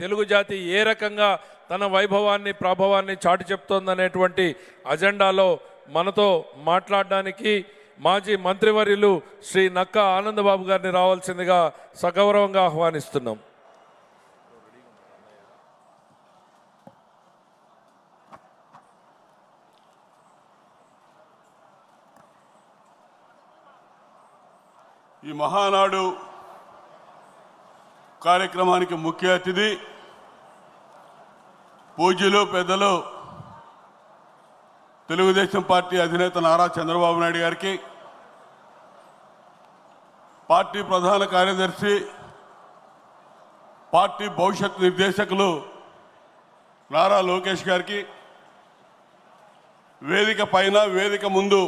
తెలుగు జాతి ఏ రకంగా తన వైభవాన్ని ప్రభావాన్ని చాటి చెప్తోందనేటువంటి అజెండాలో మనతో మాట్లాడడానికి మాజీ మంత్రివర్యులు శ్రీ నక్క ఆనందబాబు గారిని రావాల్సిందిగా సగౌరవంగా ఆహ్వానిస్తున్నాం. ఈ మహానాడు కార్యక్రమానికి ముఖ్య అతిథి పూజ్యులు పెద్దలు తెలుగుదేశం పార్టీ అధినేత నారా చంద్రబాబు నాయుడు గారికి పార్టీ ప్రధాన కార్యదర్శి పార్టీ భవిష్యత్ నిర్దేశకులు నారా లోకేష్ గారికి వేదిక పైన వేదిక ముందు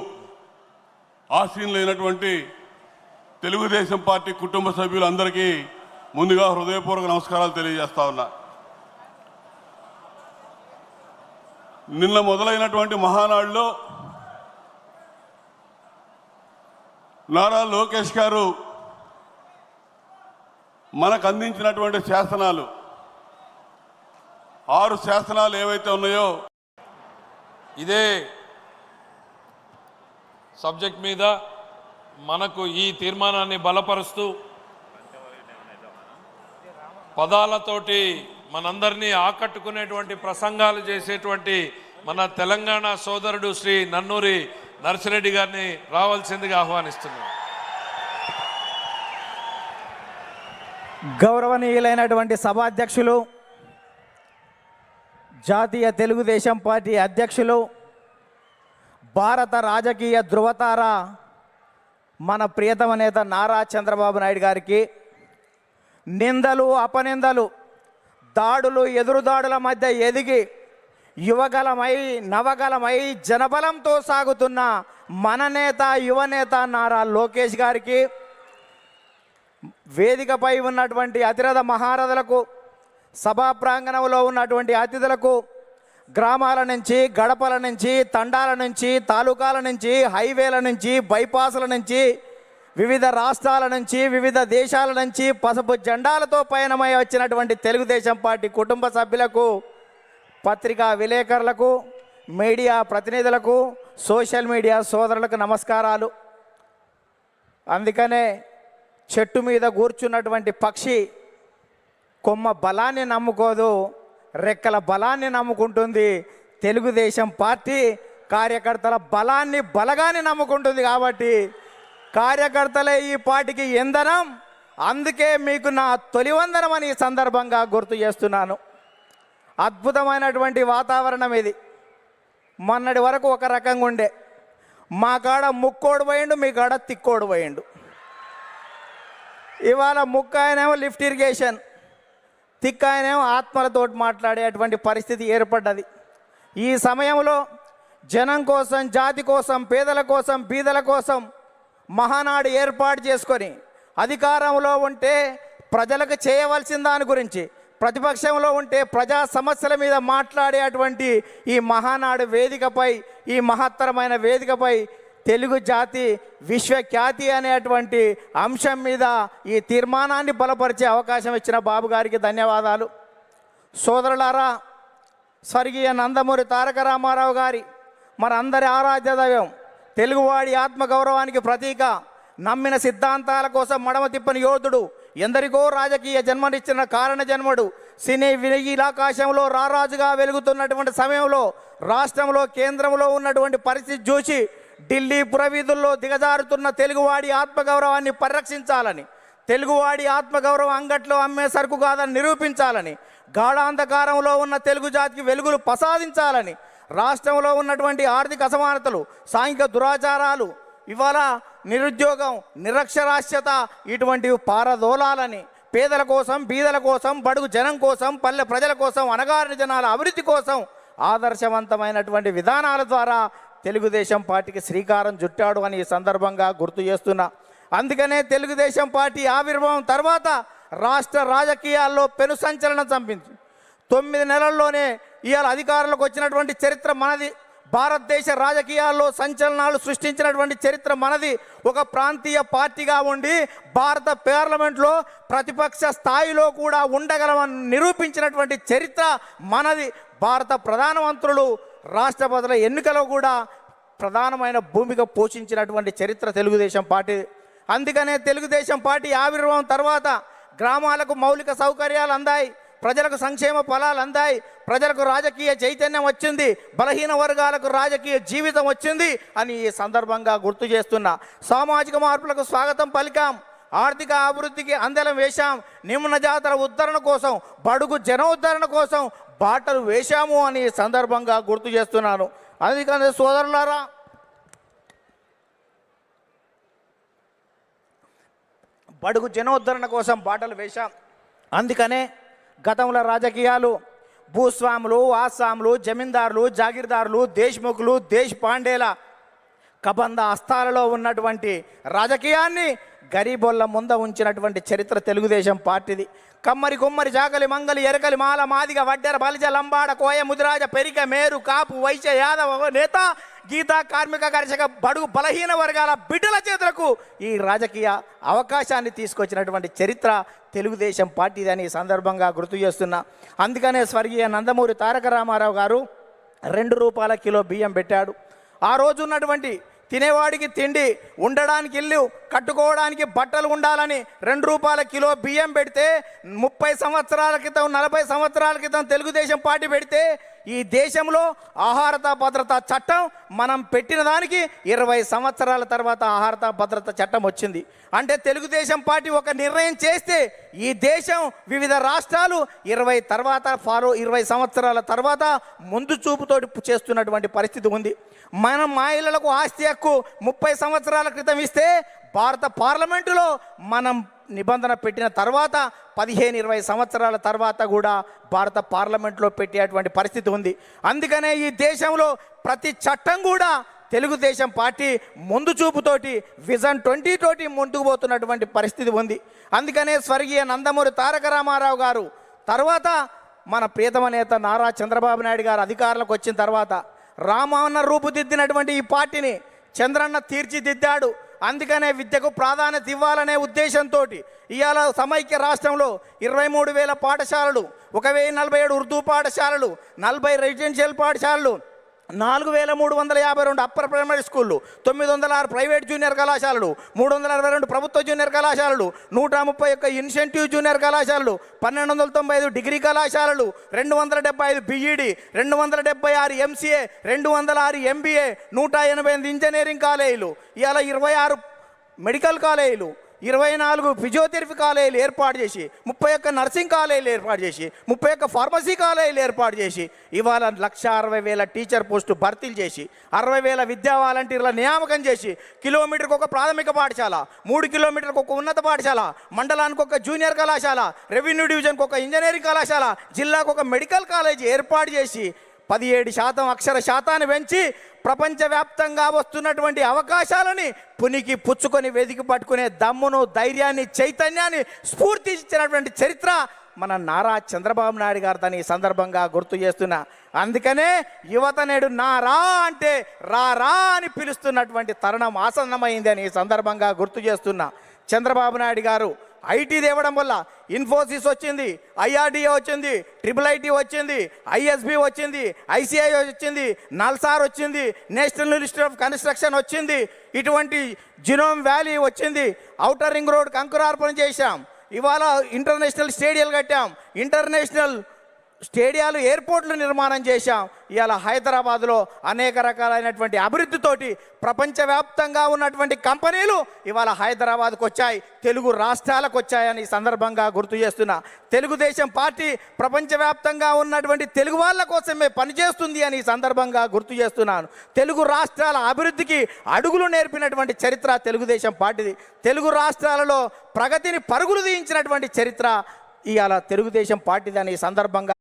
ఆసీనులైనటువంటి తెలుగుదేశం పార్టీ కుటుంబ సభ్యులందరికీ ముందుగా హృదయపూర్వక నమస్కారాలు తెలియజేస్తా ఉన్నా. నిన్న మొదలైనటువంటి మహానాడులో నారా లోకేష్ గారు మనకు అందించినటువంటి శాసనాలు ఆరు శాసనాలు ఏవైతే ఉన్నాయో ఇదే సబ్జెక్ట్ మీద మనకు ఈ తీర్మానాన్ని బలపరుస్తూ పదాలతోటి మనందరినీ ఆకట్టుకునేటువంటి ప్రసంగాలు చేసేటువంటి మన తెలంగాణ సోదరుడు శ్రీ నన్నూరి నర్సిరెడ్డి గారిని రావాల్సిందిగా ఆహ్వానిస్తున్నాం. గౌరవనీయులైనటువంటి సభాధ్యక్షులు జాతీయ తెలుగుదేశం పార్టీ అధ్యక్షులు భారత రాజకీయ ధృవతార మన ప్రియతమ నేత నారా చంద్రబాబు నాయుడు గారికి నిందలు అపనిందలు దాడులు ఎదురుదాడుల మధ్య ఎదిగి యువగలమై నవగలమై జనబలంతో సాగుతున్న మన నేత యువనేత నారా లోకేష్ గారికి వేదికపై ఉన్నటువంటి అతిరథ మహారథులకు సభా ప్రాంగణంలో ఉన్నటువంటి అతిథులకు గ్రామాల నుంచి గడపల నుంచి తండాల నుంచి తాలూకాల నుంచి హైవేల నుంచి బైపాసుల నుంచి వివిధ రాష్ట్రాల నుంచి వివిధ దేశాల నుంచి పసుపు జెండాలతో పయనమై వచ్చినటువంటి తెలుగుదేశం పార్టీ కుటుంబ సభ్యులకు పత్రికా విలేకరులకు మీడియా ప్రతినిధులకు సోషల్ మీడియా సోదరులకు నమస్కారాలు. అందుకనే చెట్టు మీద కూర్చున్నటువంటి పక్షి కొమ్మ బలాన్ని నమ్ముకోదు రెక్కల బలాన్ని నమ్ముకుంటుంది. తెలుగుదేశం పార్టీ కార్యకర్తల బలాన్ని బలగాన్ని నమ్ముకుంటుంది కాబట్టి కార్యకర్తలే ఈ పాటికి ఇంధనం. అందుకే మీకు నా తొలి వందనం అని ఈ సందర్భంగా గుర్తు చేస్తున్నాను. అద్భుతమైనటువంటి వాతావరణం ఇది. మొన్నటి వరకు ఒక రకంగా ఉండే. మా కాడ ముక్కోడు పోయిండు మీ కాడ తిక్కోడు పోయిండు. ఇవాళ ముక్క ఆయనేమో లిఫ్ట్ ఇరిగేషన్. తిక్క ఆయనేమో ఆత్మలతోటి మాట్లాడేటువంటి పరిస్థితి ఏర్పడ్డది. ఈ సమయంలో జనం కోసం జాతి కోసం పేదల కోసం బీదల కోసం మహానాడు ఏర్పాటు చేసుకొని అధికారంలో ఉంటే ప్రజలకు చేయవలసిన దాని గురించి ప్రతిపక్షంలో ఉంటే ప్రజా సమస్యల మీద మాట్లాడేటువంటి ఈ మహానాడు వేదికపై ఈ మహత్తరమైన వేదికపై తెలుగు జాతి విశ్వఖ్యాతి అనేటువంటి అంశం మీద ఈ తీర్మానాన్ని బలపరిచే అవకాశం ఇచ్చిన బాబు గారికి ధన్యవాదాలు. సోదరులారా స్వర్గీయ నందమూరి తారక రామారావు గారి మనందరి ఆరాధ్య దైవం తెలుగువాడి ఆత్మగౌరవానికి ప్రతీక. నమ్మిన సిద్ధాంతాల కోసం మడమ తిప్పని యోధుడు. ఎందరికో రాజకీయ జన్మనిచ్చిన కారణ జన్మడు. సినీ వినీలాకాశంలో రారాజుగా వెలుగుతున్నటువంటి సమయంలో రాష్ట్రంలో కేంద్రంలో ఉన్నటువంటి పరిస్థితి చూసి ఢిల్లీ పురవీధుల్లో దిగజారుతున్న తెలుగువాడి ఆత్మగౌరవాన్ని పరిరక్షించాలని తెలుగువాడి ఆత్మగౌరవం అంగట్లో అమ్మే సరుకు కాదని నిరూపించాలని గాఢాంధకారంలో ఉన్న తెలుగు జాతికి వెలుగులు ప్రసాదించాలని రాష్ట్రంలో ఉన్నటువంటి ఆర్థిక అసమానతలు సాంఘిక దురాచారాలు ఇవాళ నిరుద్యోగం నిరక్షరాస్యత ఇటువంటివి పారదోలాలని పేదల కోసం బీదల కోసం బడుగు జనం కోసం పల్లె ప్రజల కోసం అనగారిన జనాల అభివృద్ధి కోసం ఆదర్శవంతమైనటువంటి విధానాల ద్వారా తెలుగుదేశం పార్టీకి శ్రీకారం చుట్టాడు అని ఈ సందర్భంగా గుర్తు చేస్తున్నా. అందుకనే తెలుగుదేశం పార్టీ ఆవిర్భావం తర్వాత రాష్ట్ర రాజకీయాల్లో పెను సంచలనం చంపింది తొమ్మిది నెలల్లోనే ఇవాళ అధికారంలోకి వచ్చినటువంటి చరిత్ర మనది. భారతదేశ రాజకీయాల్లో సంచలనాలు సృష్టించినటువంటి చరిత్ర మనది. ఒక ప్రాంతీయ పార్టీగా ఉండి భారత పార్లమెంట్లో ప్రతిపక్ష స్థాయిలో కూడా ఉండగలమని నిరూపించినటువంటి చరిత్ర మనది. భారత ప్రధానమంత్రులు రాష్ట్రపతుల ఎన్నికలో కూడా ప్రధానమైన భూమిక పోషించినటువంటి చరిత్ర తెలుగుదేశం పార్టీ. అందుకనే తెలుగుదేశం పార్టీ ఆవిర్భావం తర్వాత గ్రామాలకు మౌలిక సౌకర్యాలు అందాయి. ప్రజలకు సంక్షేమ ఫలాలు అందాయి. ప్రజలకు రాజకీయ చైతన్యం వచ్చింది. బలహీన వర్గాలకు రాజకీయ జీవితం వచ్చింది అని ఈ సందర్భంగా గుర్తు చేస్తున్నా. సామాజిక మార్పులకు స్వాగతం పలికాం. ఆర్థిక అభివృద్ధికి అందలం వేశాం. నిమ్న జాతర ఉద్ధరణ కోసం బడుగు జనోద్ధరణ కోసం బాటలు వేశాము అని ఈ సందర్భంగా గుర్తు చేస్తున్నాను. అందుకని సోదరులారా బడుగు జనోద్ధరణ కోసం బాటలు వేశాం. అందుకనే గతంలో రాజకీయాలు భూస్వాములు ఆస్వాములు జమీందారులు జాగీర్దారులు దేశ్ముఖులు దేశ్ పాండేల కబంద హస్తాలలో ఉన్నటువంటి రాజకీయాన్ని గరీబొల్ల ముంద ఉంచినటువంటి చరిత్ర తెలుగుదేశం పార్టీది. కమ్మరి కుమ్మరి చాకలి మంగలి ఎరకలి మాల మాదిగ వడ్డెర బలిజ లంబాడ కోయ ముదిరాజ పెరిక మేరు కాపు వైశ్య యాదవ నేత గీతా కార్మిక కర్షక బడుగు బలహీన వర్గాల బిడ్డల చేతులకు ఈ రాజకీయ అవకాశాన్ని తీసుకొచ్చినటువంటి చరిత్ర తెలుగుదేశం పార్టీదని అని సందర్భంగా గుర్తు చేస్తున్నా. అందుకనే స్వర్గీయ నందమూరి తారక రామారావు గారు రెండు రూపాయల కిలో బియ్యం పెట్టాడు. ఆ రోజు ఉన్నటువంటి తినేవాడికి తిండి ఉండడానికి ఇల్లు కట్టుకోవడానికి బట్టలు ఉండాలని రెండు రూపాయల కిలో బియ్యం పెడితే ముప్పై సంవత్సరాల క్రితం నలభై సంవత్సరాల క్రితం తెలుగుదేశం పార్టీ పెడితే ఈ దేశంలో ఆహారత భద్రత చట్టం మనం పెట్టిన దానికి ఇరవై సంవత్సరాల తర్వాత ఆహారత భద్రత చట్టం వచ్చింది. అంటే తెలుగుదేశం పార్టీ ఒక నిర్ణయం చేస్తే ఈ దేశం వివిధ రాష్ట్రాలు ఇరవై తర్వాత ఫాలో ఇరవై సంవత్సరాల తర్వాత ముందు చూపుతోటి చేస్తున్నటువంటి పరిస్థితి ఉంది. మనం మహిళలకు ఆస్తి హక్కు ముప్పై సంవత్సరాల క్రితం ఇస్తే భారత పార్లమెంటులో మనం నిబంధన పెట్టిన తర్వాత పదిహేను ఇరవై సంవత్సరాల తర్వాత కూడా భారత పార్లమెంట్లో పెట్టేటువంటి పరిస్థితి ఉంది. అందుకనే ఈ దేశంలో ప్రతి చట్టం కూడా తెలుగుదేశం పార్టీ ముందు చూపుతోటి విజన్ ట్వంటీ తోటి ముందుకు పోతున్నటువంటి పరిస్థితి ఉంది. అందుకనే స్వర్గీయ నందమూరి తారక రామారావు గారు తర్వాత మన ప్రియతమ నేత నారా చంద్రబాబు నాయుడు గారు అధికారంలోకి వచ్చిన తర్వాత రామన్న రూపుదిద్దినటువంటి ఈ పార్టీని చంద్రన్న తీర్చిదిద్దాడు. అందుకనే విద్యకు ప్రాధాన్యత ఇవ్వాలనే ఉద్దేశంతో ఇవాళ సమైక్య రాష్ట్రంలో ఇరవై మూడు వేల పాఠశాలలు ఒక వెయ్యి నలభై ఏడు ఉర్దూ పాఠశాలలు నలభై రెసిడెన్షియల్ పాఠశాలలు నాలుగు వేల మూడు వందల యాభై రెండు అప్పర్ ప్రైమరీ స్కూళ్ళు తొమ్మిది వందల ఆరు ప్రైవేట్ జూనియర్ కళాశాలలు మూడు వందల అరవై రెండు ప్రభుత్వ జూనియర్ కళాశాలలు నూట ముప్పై ఒక్క ఇన్సెంటివ్ జూనియర్ కళాశాలలు పన్నెండు వందల తొంభై ఐదు డిగ్రీ కళాశాలలు రెండు వందల డెబ్బై ఐదు బీఈడి రెండు వందల డెబ్బై ఆరు ఎంసీఏ రెండు వందల ఆరు ఎంబీఏ నూట ఎనభై ఎనిమిది ఇంజనీరింగ్ కాలేజీలు ఇలా ఇరవై ఆరు మెడికల్ కాలేజీలు. ఇరవై నాలుగు ఫిజియోథెరపీ కాలేజీలు ఏర్పాటు చేసి ముప్పై ఒక్క నర్సింగ్ కాలేజీలు ఏర్పాటు చేసి ముప్పై ఒక్క ఫార్మసీ కాలేజీలు ఏర్పాటు చేసి ఇవాళ లక్ష అరవై వేల టీచర్ పోస్టు భర్తీలు చేసి అరవై వేల విద్యా వాలంటీర్ల నియామకం చేసి కిలోమీటర్కి ఒక ప్రాథమిక పాఠశాల మూడు కిలోమీటర్కి ఒక ఉన్నత పాఠశాల మండలానికి ఒక జూనియర్ కళాశాల రెవెన్యూ డివిజన్కి ఒక ఇంజనీరింగ్ కళాశాల జిల్లాకు ఒక మెడికల్ కాలేజీ ఏర్పాటు చేసి పదిహేడు శాతం అక్షర శాతాన్ని పెంచి ప్రపంచవ్యాప్తంగా వస్తున్నటువంటి అవకాశాలని పునికి పుచ్చుకొని వెతికి పట్టుకునే దమ్మును ధైర్యాన్ని చైతన్యాన్ని స్ఫూర్తి ఇచ్చినటువంటి చరిత్ర మన నారా చంద్రబాబు నాయుడు గారు దాని ఈ సందర్భంగా గుర్తు చేస్తున్నా. అందుకనే యువత నేడు నారా అంటే రా రా అని పిలుస్తున్నటువంటి తరుణం ఆసన్నమైంది అని ఈ సందర్భంగా గుర్తు చేస్తున్నా చంద్రబాబు నాయుడు గారు. ఐటీ తేవడం వల్ల ఇన్ఫోసిస్ వచ్చింది ఐఆర్డిఏ వచ్చింది ట్రిపుల్ ఐటీ వచ్చింది ఐఎస్బి వచ్చింది ఐసిఐ వచ్చింది నల్సార్ వచ్చింది నేషనల్ ఇన్స్టిట్యూట్ ఆఫ్ కన్స్ట్రక్షన్ వచ్చింది ఇటువంటి జినోమ్ వ్యాలీ వచ్చింది ఔటర్ రింగ్ రోడ్ కంకురార్పణ చేశాం ఇవాళ ఇంటర్నేషనల్ స్టేడియాలు కట్టాం ఇంటర్నేషనల్ స్టేడియాలు ఎయిర్పోర్ట్లు నిర్మాణం చేశాం. ఇవాళ హైదరాబాద్లో అనేక రకాలైనటువంటి అభివృద్ధితోటి ప్రపంచవ్యాప్తంగా ఉన్నటువంటి కంపెనీలు ఇవాళ హైదరాబాద్కు వచ్చాయి తెలుగు రాష్ట్రాలకు వచ్చాయని సందర్భంగా గుర్తు చేస్తున్నా. తెలుగుదేశం పార్టీ ప్రపంచవ్యాప్తంగా ఉన్నటువంటి తెలుగు వాళ్ళ కోసమే పనిచేస్తుంది అని సందర్భంగా గుర్తు చేస్తున్నాను. తెలుగు రాష్ట్రాల అభివృద్ధికి అడుగులు నేర్పినటువంటి చరిత్ర తెలుగుదేశం పార్టీది. తెలుగు రాష్ట్రాలలో ప్రగతిని పరుగులు తీయించినటువంటి చరిత్ర ఇవాళ తెలుగుదేశం పార్టీదని ఈ సందర్భంగా